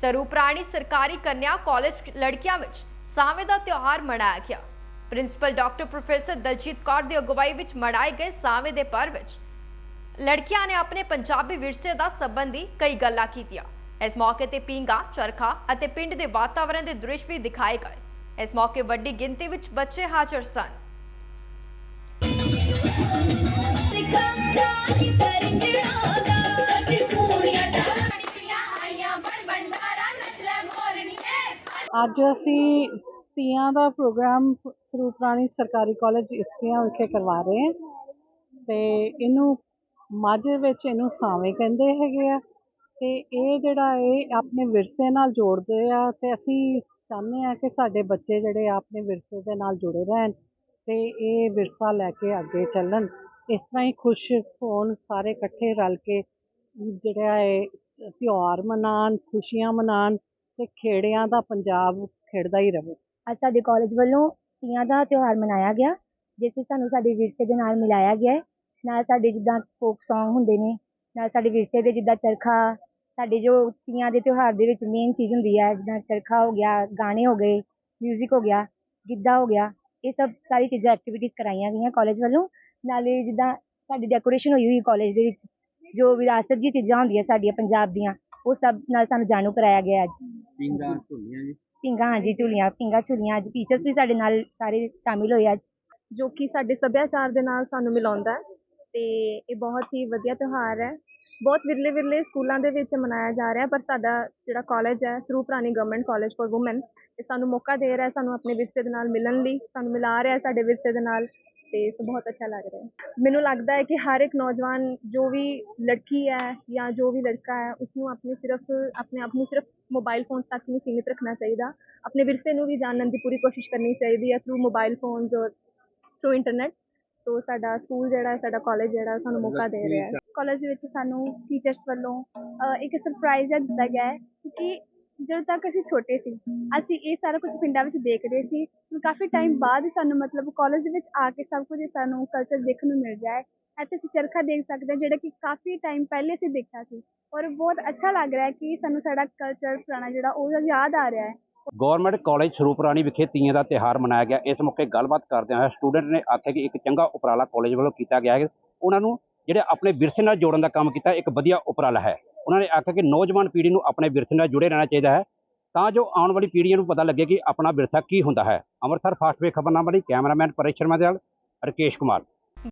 ਸਰੂਪਰਾਣੀ ਸਰਕਾਰੀ ਕੰਨਿਆ ਕਾਲਜ ਲੜਕੀਆਂ ਵਿੱਚ ਸਾਵੇਂ ਦਾ ਤਿਉਹਾਰ ਮਨਾਇਆ ਗਿਆ। Principal doctor professor Daljit Kaur ਦੀ ਅਗਵਾਈ ਵਿੱਚ ਮਨਾਏ ਗਏ ਸਾਵੇਂ ਦੇ ਪਰਵ ਵਿੱਚ ਲੜਕੀਆਂ ਨੇ ਆਪਣੇ ਪੰਜਾਬੀ ਵਿਰਸੇ ਦਾ ਸੰਬੰਧੀ ਕਈ ਗੱਲਾਂ ਕੀਤੀਆਂ। ਇਸ ਮੌਕੇ ਤੇ ਪੀਂਗਾ ਚਰਖਾ ਅਤੇ ਪਿੰਡ ਦੇ ਵਾਤਾਵਰਣ ਦੇ ਦ੍ਰਿਸ਼ ਵੀ ਦਿਖਾਏ ਗਏ। ਇਸ ਮੌਕੇ ਵੱਡੀ ਗਿਣਤੀ ਵਿੱਚ ਬੱਚੇ ਹਾਜ਼ਰ ਸਨ। ਅੱਜ ਅਸੀਂ ਤੀਆਂ ਦਾ ਪ੍ਰੋਗਰਾਮ ਸਰੂਪ ਰਾਣੀ ਸਰਕਾਰੀ ਕਾਲਜ ਇਸਤੀਆਂ ਵਿਖੇ ਕਰਵਾ ਰਹੇ ਹਾਂ ਅਤੇ ਇਹਨੂੰ ਮਾਝੇ ਵਿੱਚ ਇਹਨੂੰ ਸਾਵੇਂ ਕਹਿੰਦੇ ਹੈਗੇ ਆ ਅਤੇ ਇਹ ਜਿਹੜਾ ਇਹ ਆਪਣੇ ਵਿਰਸੇ ਨਾਲ ਜੋੜਦੇ ਆ ਅਤੇ ਅਸੀਂ ਚਾਹੁੰਦੇ ਆ ਕਿ ਸਾਡੇ ਬੱਚੇ ਜਿਹੜੇ ਆ ਆਪਣੇ ਵਿਰਸੇ ਦੇ ਨਾਲ ਜੁੜੇ ਰਹਿਣ ਅਤੇ ਇਹ ਵਿਰਸਾ ਲੈ ਕੇ ਅੱਗੇ ਚੱਲਣ। ਇਸ ਤਰ੍ਹਾਂ ਹੀ ਖੁਸ਼ ਹੋਣ, ਸਾਰੇ ਇਕੱਠੇ ਰਲ ਕੇ ਜਿਹੜਾ ਹੈ ਤਿਉਹਾਰ ਮਨਾਉਣ, ਖੁਸ਼ੀਆਂ ਮਨਾਉਣ ਤੇ ਖੇੜਿਆਂ ਦਾ ਪੰਜਾਬ ਖਿੜਦਾ ਹੀ ਰਹੇ ਅੱਜ ਸਾਡੇ ਕਾਲਜ ਵੱਲੋਂ ਤੀਆਂ ਦਾ ਤਿਉਹਾਰ ਮਨਾਇਆ ਗਿਆ, ਜਿਸ ਵਿੱਚ ਸਾਨੂੰ ਸਾਡੇ ਵਿਰਸੇ ਦੇ ਨਾਲ ਮਿਲਾਇਆ ਗਿਆ ਹੈ। ਨਾਲ ਸਾਡੇ ਜਿੱਦਾਂ ਫੋਕ Song ਹੁੰਦੇ ਨੇ, ਨਾਲ ਸਾਡੇ ਵਿਰਸੇ ਦੇ ਜਿੱਦਾਂ ਚਰਖਾ, ਸਾਡੇ ਜੋ ਤੀਆਂ ਦੇ ਤਿਉਹਾਰ ਦੇ ਵਿੱਚ ਮੇਨ ਚੀਜ਼ ਹੁੰਦੀ ਹੈ, ਜਿੱਦਾਂ ਚਰਖਾ ਹੋ ਗਿਆ, ਗਾਣੇ ਹੋ ਗਏ ਮਿਊਜ਼ਿਕ ਹੋ ਗਿਆ, ਗਿੱਧਾ ਹੋ ਗਿਆ, ਇਹ ਸਭ ਸਾਰੀ ਚੀਜ਼ਾਂ ਐਕਟੀਵਿਟੀਜ਼ ਕਰਾਈਆਂ ਗਈਆਂ ਕਾਲਜ ਵੱਲੋਂ। ਨਾਲੇ ਜਿੱਦਾਂ ਸਾਡੀ ਡੈਕੋਰੇਸ਼ਨ ਹੋਈ ਹੋਈ ਕਾਲਜ ਦੇ ਵਿੱਚ, ਜੋ ਵਿਰਾਸਤ ਦੀਆਂ ਚੀਜ਼ਾਂ ਹੁੰਦੀਆਂ ਸਾਡੀਆਂ ਪੰਜਾਬ ਦੀਆਂ, ਉਹ ਸਭ ਨਾਲ ਸਾਨੂੰ ਜਾਣੂ ਕਰਾਇਆ ਗਿਆ ਅੱਜ। ਪਿੰਗਾ ਝੋਲੀਆਂ ਜੀ। ਪਿੰਗਾ ਹਾਂਜੀ ਝੂਲੀਆਂ ਪਿੰਗਾ ਝੂਲੀਆਂ। ਅੱਜ ਟੀਚਰਸ ਵੀ ਸਾਡੇ ਨਾਲ ਸਾਰੇ ਸ਼ਾਮਿਲ ਹੋਏ ਅੱਜ ਜੋ ਕਿ ਸਾਡੇ ਸੱਭਿਆਚਾਰ ਦੇ ਨਾਲ ਸਾਨੂੰ ਮਿਲਾਉਂਦਾ ਹੈ। ਤੇ ਇਹ ਬਹੁਤ ਹੀ ਵਧੀਆ ਤਿਉਹਾਰ ਹੈ। ਬਹੁਤ ਵਿਰਲੇ ਵਿਰਲੇ ਸਕੂਲਾਂ ਦੇ ਵਿੱਚ ਮਨਾਇਆ ਜਾ ਰਿਹਾ ਪਰ ਸਾਡਾ ਜਿਹੜਾ ਕਾਲਜ ਹੈ Sarup Rani government college for women ਇਹ ਸਾਨੂੰ ਮੌਕਾ ਦੇ ਰਿਹਾ ਸਾਨੂੰ ਆਪਣੇ ਵਿਰਸੇ ਦੇ ਨਾਲ ਮਿਲਣ ਲਈ ਸਾਨੂੰ ਮਿਲਾ ਰਿਹਾ ਸਾਡੇ ਵਿਰਸੇ ਦੇ ਨਾਲ। ਤੇ ਇਹ ਬਹੁਤ ਅੱਛਾ ਲੱਗ ਰਿਹਾ ਹੈ। ਮੈਨੂੰ ਲੱਗਦਾ ਹੈ ਕਿ ਹਰ ਇੱਕ ਨੌਜਵਾਨ ਜੋ ਵੀ ਲੜਕੀ ਹੈ ਜਾਂ ਜੋ ਵੀ ਲੜਕਾ ਹੈ ਉਸਨੂੰ ਆਪਣੇ ਸਿਰਫ ਆਪਣੇ ਆਪ ਨੂੰ ਸਿਰਫ ਮੋਬਾਈਲ ਫੋਨ ਤੱਕ ਨਹੀਂ ਸੀਮਿਤ ਰੱਖਣਾ ਚਾਹੀਦਾ। ਆਪਣੇ ਵਿਰਸੇ ਨੂੰ ਵੀ ਜਾਣਨ ਦੀ ਪੂਰੀ ਕੋਸ਼ਿਸ਼ ਕਰਨੀ ਚਾਹੀਦੀ ਹੈ ਥਰੂ ਮੋਬਾਈਲ ਫੋਨਸ ਔਰ ਥਰੂ ਇੰਟਰਨੈਟ ਸੋ ਸਾਡਾ ਸਕੂਲ ਜਿਹੜਾ ਹੈ ਸਾਡਾ ਕਾਲਜ ਜਿਹੜਾ ਸਾਨੂੰ ਮੌਕਾ ਦੇ ਰਿਹਾ ਹੈ। ਕਾਲਜ ਵਿੱਚ ਸਾਨੂੰ ਟੀਚਰਸ ਵੱਲੋਂ ਅ, ਇੱਕ ਸਰਪ੍ਰਾਈਜ਼ ਦਿੱਤਾ ਗਿਆ ਹੈ ਕਿਉਂਕਿ ਜਦੋਂ ਤੱਕ ਅਸੀਂ ਛੋਟੇ ਸੀ, ਅਸੀਂ ਇਹ ਸਾਰਾ ਕੁਝ ਪਿੰਡਾਂ ਵਿੱਚ ਦੇਖਦੇ ਸੀ। ਹੁਣ ਕਾਫੀ ਟਾਈਮ ਬਾਅਦ ਸਾਨੂੰ ਮਤਲਬ ਕਾਲਜ ਦੇ ਵਿੱਚ ਆ ਕੇ ਸਭ ਕੁਝ ਸਾਨੂੰ ਕਲਚਰ ਦੇਖਣ ਨੂੰ ਮਿਲ ਰਿਹਾ ਹੈ। ਇੱਥੇ ਅਸੀਂ ਚਰਖਾ ਦੇਖ ਸਕਦੇ ਹਾਂ, ਜਿਹੜਾ ਕਿ ਕਾਫੀ ਟਾਈਮ ਪਹਿਲੇ ਅਸੀਂ ਦੇਖਿਆ ਸੀ। ਔਰ ਬਹੁਤ ਅੱਛਾ ਲੱਗ ਰਿਹਾ ਹੈ ਕਿ ਸਾਨੂੰ ਸਾਡਾ ਕਲਚਰ ਪੁਰਾਣਾ ਜਿਹੜਾ, ਉਹ ਯਾਦ ਆ ਰਿਹਾ ਹੈ। ਗਵਰਨਮੈਂਟ ਕਾਲਜ ਸਰੂਪਰਾਣੀ ਵਿਖੇ ਤੀਆਂ ਦਾ ਤਿਹਾਰ ਮਨਾਇਆ ਗਿਆ। ਇਸ ਮੌਕੇ ਗੱਲਬਾਤ ਕਰਦਿਆਂ ਹੋਇਆ ਸਟੂਡੈਂਟ ਨੇ ਆਖਿਆ ਕਿ ਇੱਕ ਚੰਗਾ ਉਪਰਾਲਾ ਕਾਲਜ ਵੱਲੋਂ ਕੀਤਾ ਗਿਆ ਹੈ। ਉਹਨਾਂ ਨੂੰ ਜਿਹੜੇ ਆਪਣੇ ਵਿਰਸੇ ਨਾਲ ਜੋੜਨ ਦਾ ਕੰਮ ਕੀਤਾ, ਇੱਕ ਵਧੀਆ ਉਪਰਾਲਾ ਹੈ। ਉਹਨਾਂ ਨੇ ਆਖਿਆ ਕਿ ਨੌਜਵਾਨ ਪੀੜ੍ਹੀ ਨੂੰ ਆਪਣੇ ਵਿਰਸੇ ਨਾਲ ਜੁੜੇ ਰਹਿਣਾ ਚਾਹੀਦਾ ਹੈ। ਤਾਂ ਜੋ ਆਉਣ ਵਾਲੀ ਪੀੜ੍ਹੀਆਂ ਨੂੰ ਪਤਾ ਲੱਗੇ ਕਿ ਆਪਣਾ ਵਿਰਸਾ ਕੀ ਹੁੰਦਾ ਹੈ। ਅੰਮ੍ਰਿਤਸਰ ਫਾਸਟ ਵੇ ਖਬਰਨਾਮਾ ਲਈ ਕੈਮਰਾਮੈਨ ਪਰੇਸ਼ ਸ਼ਰਮਾ ਦੇ ਨਾਲ ਰਕੇਸ਼ ਕੁਮਾਰ।